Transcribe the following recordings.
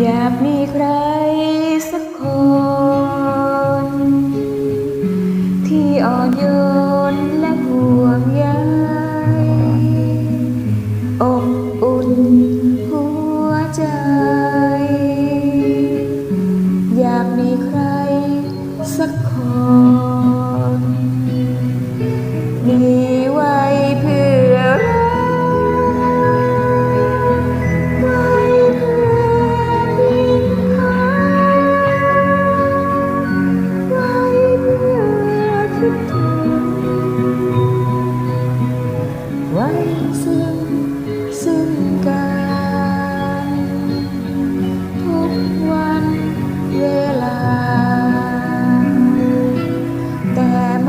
อยากมีใครสักคน ที่อ่อนโยนและห่วงใยอบอุ่นหัวใจ อยากมีใครสักคน มีไว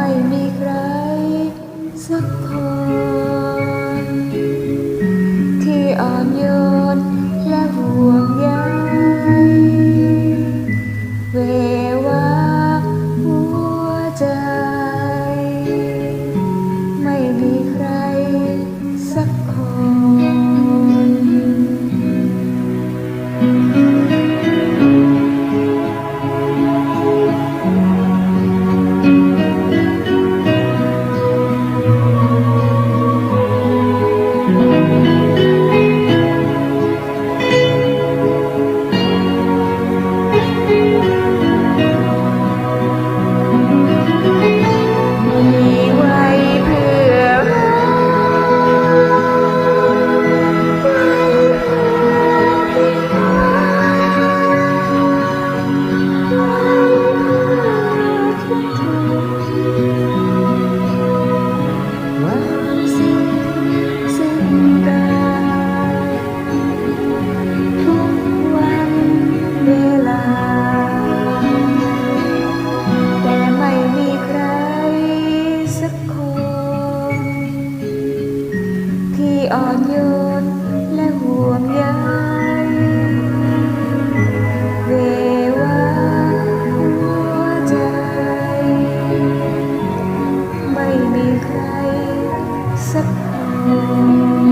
ไม่มีใครสักคน ที่อ่อนโยนและห่วงใยเววาหัวใจ อ่อนโยนและห่วงใยเววาหัวใจ ไม่มีใครสักคน